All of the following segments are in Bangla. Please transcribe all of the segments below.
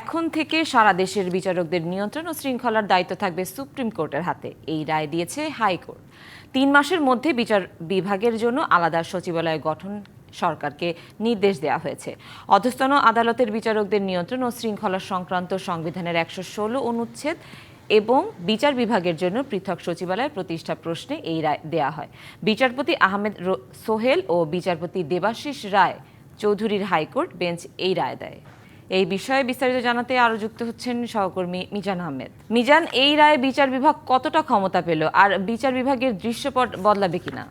এখন থেকে সারা দেশের বিচারকদের নিয়ন্ত্রণ ও শৃঙ্খলার দায়িত্ব থাকবে সুপ্রিম কোর্টের হাতে। এই রায় দিয়েছে হাইকোর্ট। তিন মাসের মধ্যে বিচার বিভাগের জন্য আলাদা সচিবালয় গঠন সরকারকে নির্দেশ দেওয়া হয়েছে। অধস্তন আদালতের বিচারকদের নিয়ন্ত্রণ ও শৃঙ্খলা সংক্রান্ত সংবিধানের একশো ষোলো অনুচ্ছেদ এবং বিচার বিভাগের জন্য পৃথক সচিবালয় প্রতিষ্ঠা প্রশ্নে এই রায় দেয়া হয়। বিচারপতি আহমেদ সোহেল ও বিচারপতি দেবাশিস রায় চৌধুরীর হাইকোর্ট বেঞ্চ এই রায় দেয়। এই বিষয়ে বিস্তারিত জানাতে আরও যুক্ত হচ্ছেন সহকর্মী মিজান আহমেদ। মিজান, এই রায়ে বিচার বিভাগ কতটা ক্ষমতা পেল? আর বিচার বিভাগের দৃশ্যপট বদলাবে কিনা?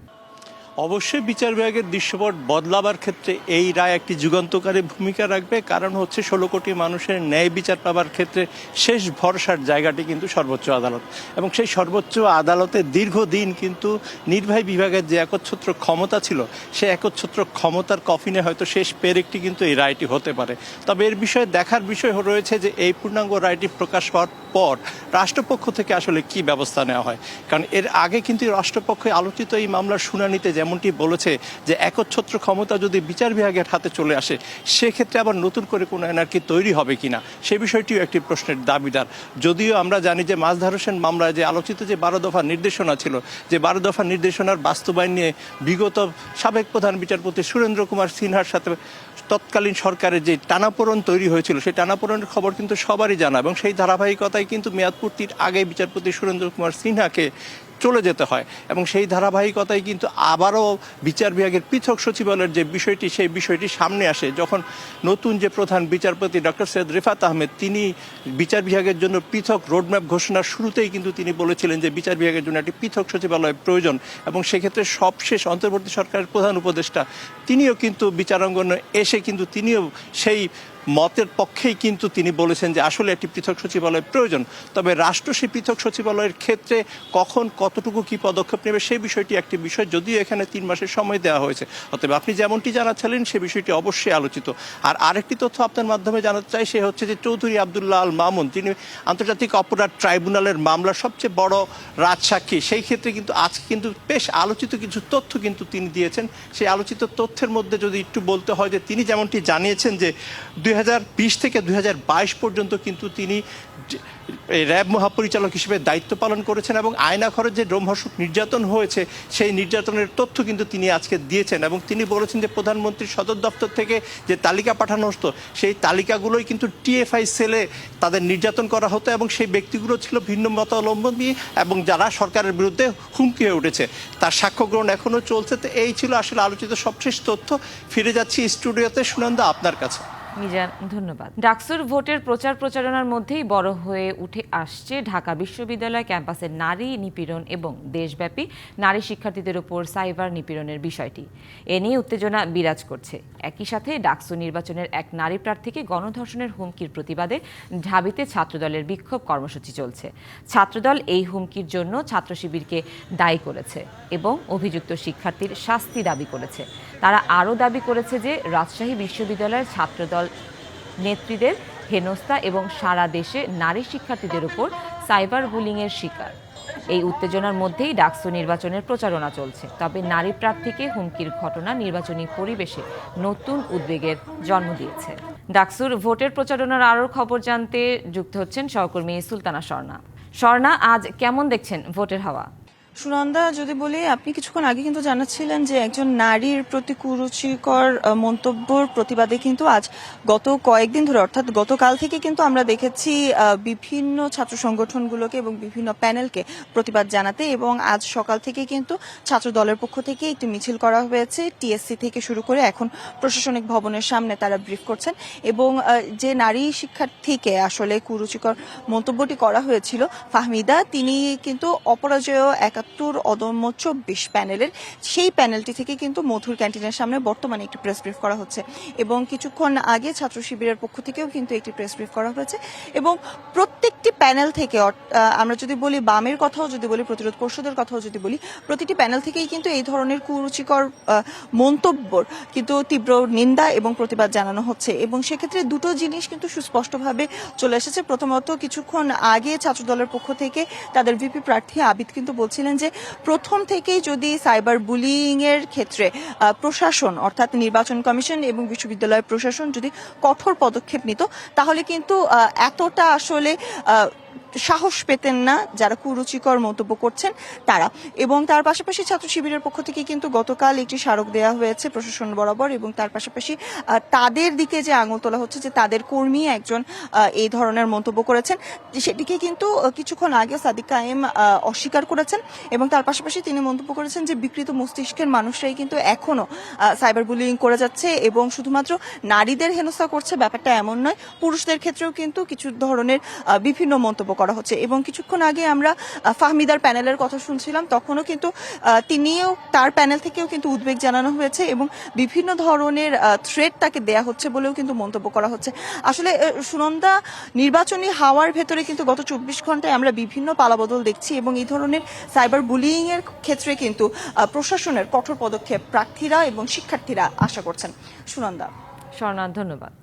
অবশ্যই বিচার বিভাগের দৃশ্যপট বদলাবার ক্ষেত্রে এই রায় একটি যুগান্তকারী ভূমিকা রাখবে। কারণ হচ্ছে ষোলো কোটি মানুষের ন্যায় বিচার পাবার ক্ষেত্রে শেষ ভরসার জায়গাটি কিন্তু সর্বোচ্চ আদালত। এবং সেই সর্বোচ্চ আদালতে দীর্ঘদিন কিন্তু নির্বাহী বিভাগের যে একচ্ছত্র ক্ষমতা ছিল সেই একচ্ছত্র ক্ষমতার কফিনে হয়তো শেষ পেরেকটি কিন্তু এই রায়টি হতে পারে। তবে এর বিষয়ে দেখার বিষয় রয়েছে যে এই পূর্ণাঙ্গ রায়টি প্রকাশ হওয়ার পর রাষ্ট্রপক্ষ থেকে আসলে কি ব্যবস্থা নেওয়া হয়? কারণ এর আগে কিন্তু রাষ্ট্রপক্ষে আলোচিত এই মামলার শুনানিতে যেমনটি বলেছে যে একচ্ছত্র ক্ষমতা যদি বিচার বিভাগের হাতে চলে আসে, সেক্ষেত্রে আবার নতুন করে কোনো এনার্কি তৈরি হবে কিনা? সে বিষয়টিও একটি প্রশ্নের দাবিদার। যদিও আমরা জানি যে মাঝধার হোসেন মামলায় যে আলোচিত যে বারো দফা নির্দেশনা ছিল, যে বারো দফা নির্দেশনার বাস্তবায়ন নিয়ে বিগত সাবেক প্রধান বিচারপতি সুরেন্দ্র কুমার সিনহার সাথে তৎকালীন সরকারের যে টানাপোড়ন তৈরি হয়েছিল, সেই টানাপোড়নের খবর কিন্তু সবারই জানা এবং সেই ধারাবাহিকতায় কিন্তু মেয়াদ পূর্তির আগে বিচারপতি সুরেন্দ্র কুমার সিনহাকে চলে যেতে হয়। এবং সেই ধারাবাহিকতায় কিন্তু আবারও বিচার বিভাগের পৃথক সচিবালয়ের যে বিষয়টি, সেই বিষয়টি সামনে আসে। যখন নতুন যে প্রধান বিচারপতি ডক্টর সৈয়দ রেফাত আহমেদ, তিনি বিচার বিভাগের জন্য পৃথক রোডম্যাপ ঘোষণার শুরুতেই কিন্তু তিনি বলেছিলেন যে বিচার বিভাগের জন্য একটি পৃথক সচিবালয় প্রয়োজন। এবং সেক্ষেত্রে সবশেষ অন্তর্বর্তী সরকারের প্রধান উপদেষ্টা, তিনিও কিন্তু বিচারাঙ্গনে এসে কিন্তু তিনিও সেই মতের পক্ষেই কিন্তু তিনি বলেছেন যে আসলে একটি পৃথক সচিবালয় প্রয়োজন। তবে রাষ্ট্র সেই পৃথক সচিবালয়ের ক্ষেত্রে কখন কতটুকু কি পদক্ষেপ নেবে সেই বিষয়টি একটি বিষয়, যদিও এখানে তিন মাসের সময় দেওয়া হয়েছে। অতএব আপনি যেমনটি জানাচ্ছিলেন, সে বিষয়টি অবশ্যই আলোচিত। আর আরেকটি তথ্য আপনার মাধ্যমে জানাতে চাই, সে হচ্ছে যে চৌধুরী আবদুল্লাহ আল মামুন তিনি আন্তর্জাতিক অপরাধ ট্রাইব্যুনালের মামলার সবচেয়ে বড় রাজসাক্ষী। সেই ক্ষেত্রে কিন্তু আজকে কিন্তু বেশ আলোচিত কিছু তথ্য কিন্তু তিনি দিয়েছেন। সেই আলোচিত তথ্যের মধ্যে যদি একটু বলতে হয় যে তিনি যেমনটি জানিয়েছেন যে দুই থেকে দুই হাজার বাইশ পর্যন্ত কিন্তু তিনি র্যাব মহাপরিচালক হিসেবে দায়িত্ব পালন করেছেন এবং আয়নাঘরের যে রোমহর্ষক নির্যাতন হয়েছে, সেই নির্যাতনের তথ্য কিন্তু তিনি আজকে দিয়েছেন এবং তিনি বলেছেন যে প্রধানমন্ত্রীর সদর দপ্তর থেকে যে তালিকা পাঠানো হতো, সেই তালিকাগুলোই কিন্তু টিএফআই সেলে তাদের নির্যাতন করা হতো এবং সেই ব্যক্তিগুলো ছিল ভিন্ন মতাবলম্বী এবং যারা সরকারের বিরুদ্ধে হুমকি হয়ে উঠেছে। তার সাক্ষ্য গ্রহণ এখনও চলছে। তো এই ছিল আসলে আলোচিত সবশেষ তথ্য। ফিরে যাচ্ছি স্টুডিওতে। সুনন্দা, আপনার কাছে। মিজান, ধন্যবাদ। ডাকসুর ভোটের প্রচার প্রচারণার মধ্যেই বড় হয়ে উঠে আসছে ঢাকা বিশ্ববিদ্যালয় ক্যাম্পাসের নারী নিপীড়ন এবং দেশব্যাপী নারী শিক্ষার্থীদের উপর সাইবার নিপীড়নের বিষয়টি। এ নিয়ে উত্তেজনা বিরাজ করছে। একই সাথে ডাকসু নির্বাচনের এক নারী প্রার্থীকে গণধর্ষণের হুমকির প্রতিবাদে ঢাবিতে ছাত্রদলের বিক্ষোভ কর্মসূচি চলছে। ছাত্রদল এই হুমকির জন্য ছাত্র শিবিরকে দায়ী করেছে এবং অভিযুক্ত শিক্ষার্থীর শাস্তি দাবি করেছে। তারা আরও দাবি করেছে যে রাজশাহী বিশ্ববিদ্যালয়ের ছাত্রদল নেত্রীদের হেনস্থা এবং সারা দেশে নারী শিক্ষার্থীদের উপর সাইবার বুলিংয়ের শিকার। এই উত্তেজনার মধ্যেই ডাকসু নির্বাচনের প্রচারণা চলছে। তবে নারী প্রার্থীকে হুমকির ঘটনা নির্বাচনী পরিবেশে নতুন উদ্বেগের জন্ম দিয়েছে। ডাকসুর ভোটের প্রচারণার আরও খবর জানতে যুক্ত হচ্ছেন সহকর্মী সুলতানা স্বর্ণা স্বর্ণা আজ কেমন দেখছেন ভোটের হাওয়া? সুনন্দা, যদি বলি, আপনি কিছুক্ষণ আগে কিন্তু জানাচ্ছিলেন যে একজন নারীর প্রতি কুরুচিকর মন্তব্যর প্রতিবাদে কিন্তু আজ গত কয়েকদিন ধরে, অর্থাৎ গতকাল থেকে কিন্তু আমরা দেখেছি বিভিন্ন ছাত্র সংগঠনগুলোকে এবং বিভিন্ন প্যানেলকে প্রতিবাদ জানাতে এবং আজ সকাল থেকে কিন্তু ছাত্র দলের পক্ষ থেকে একটি মিছিল করা হয়েছে। টিএসসি থেকে শুরু করে এখন প্রশাসনিক ভবনের সামনে তারা ব্রিফ করছেন এবং যে নারী শিক্ষার্থীকে আসলে কুরুচিকর মন্তব্যটি করা হয়েছিল, ফাহমিদা, তিনি কিন্তু অপরাজয় একাত্তর অদম্য চব্বিশ প্যানেলের, সেই প্যানেলটি থেকে কিন্তু মধুর ক্যান্টিনের সামনে বর্তমানে একটি প্রেস ব্রিফ করা হচ্ছে। এবং কিছুক্ষণ আগে ছাত্র শিবিরের পক্ষ থেকেও কিন্তু একটি প্রেস ব্রিফ করা হয়েছে। এবং প্রত্যেকটি প্যানেল থেকে আমরা যদি বলি বামের কথাও যদি বলি, প্রতিরোধ পর্ষদের কথাও যদি বলি, প্রতিটি প্যানেল থেকেই কিন্তু এই ধরনের কুরুচিকর মন্তব্যর কিন্তু তীব্র নিন্দা এবং প্রতিবাদ জানানো হচ্ছে। এবং সেক্ষেত্রে দুটো জিনিস কিন্তু সুস্পষ্টভাবে চলে এসেছে। প্রথমত, কিছুক্ষণ আগে ছাত্রদলের পক্ষ থেকে তাদের ভিপি প্রার্থী আবিদ কিন্তু বলছিলেন বলেছিলেন যে প্রথম থেকেই যদি সাইবার বুলিং এর ক্ষেত্রে প্রশাসন অর্থাৎ নির্বাচন কমিশন এবং বিশ্ববিদ্যালয় প্রশাসন যদি কঠোর পদক্ষেপ নিত, তাহলে কিন্তু এতটা আসলে সাহস পেতেন না যারা কুরুচিকর মন্তব্য করছেন তারা। এবং তার পাশাপাশি ছাত্র শিবিরের পক্ষ থেকে কিন্তু গতকাল একটি স্মারক দেওয়া হয়েছে প্রশাসন বরাবর এবং তার পাশাপাশি তাদের দিকে যে আঙুল তোলা হচ্ছে যে তাদের কর্মী একজন এই ধরনের মন্তব্য করেছেন সেটিকে কিন্তু কিছুক্ষণ আগে সাদিক কায়েম অস্বীকার করেছেন এবং তার পাশাপাশি তিনি মন্তব্য করেছেন যে বিকৃত মস্তিষ্কের মানুষরাই কিন্তু এখনও সাইবার বুলিং করে যাচ্ছে এবং শুধুমাত্র নারীদের হেনস্থা করছে, ব্যাপারটা এমন নয়, পুরুষদের ক্ষেত্রেও কিন্তু কিছু ধরনের বিভিন্ন মন্তব্য করা হচ্ছে। এবং কিছুক্ষণ আগে আমরা ফাহমিদার প্যানেলের কথা শুনছিলাম, তখনও কিন্তু তিনিও তার প্যানেল থেকেও কিন্তু উদ্বেগ জানানো হয়েছে এবং বিভিন্ন ধরনের থ্রেট তাকে দেয়া হচ্ছে বলেও কিন্তু মন্তব্য করা হচ্ছে। আসলে সুনন্দা, নির্বাচনী হাওয়ার ভেতরে কিন্তু গত চব্বিশ ঘন্টায় আমরা বিভিন্ন পালাবদল দেখছি এবং এই ধরনের সাইবার বুলিং এর ক্ষেত্রে কিন্তু প্রশাসনের কঠোর পদক্ষেপ প্রার্থীরা এবং শিক্ষার্থীরা আশা করছেন। সুনন্দা। স্বর্ণা, ধন্যবাদ।